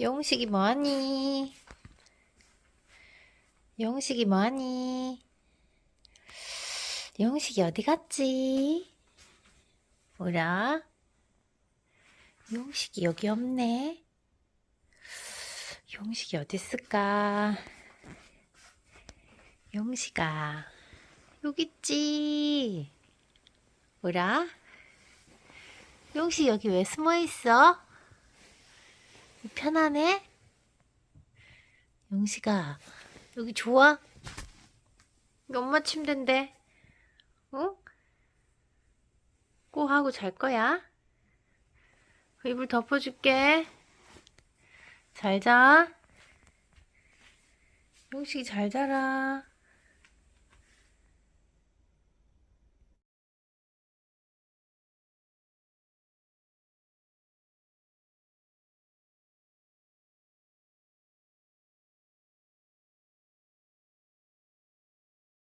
영식이 뭐하니? 영식이 뭐하니? 영식이 어디 갔지? 뭐라? 영식이 여기 없네. 영식이 어디 있을까? 영식아, 여기 있지? 뭐라? 영식 여기 왜 숨어 있어? 편하네? 영식아, 여기 좋아? 여기 엄마 침대인데, 응? 꼭 하고 잘 거야? 이불 덮어줄게. 잘 자. 영식이 잘 자라.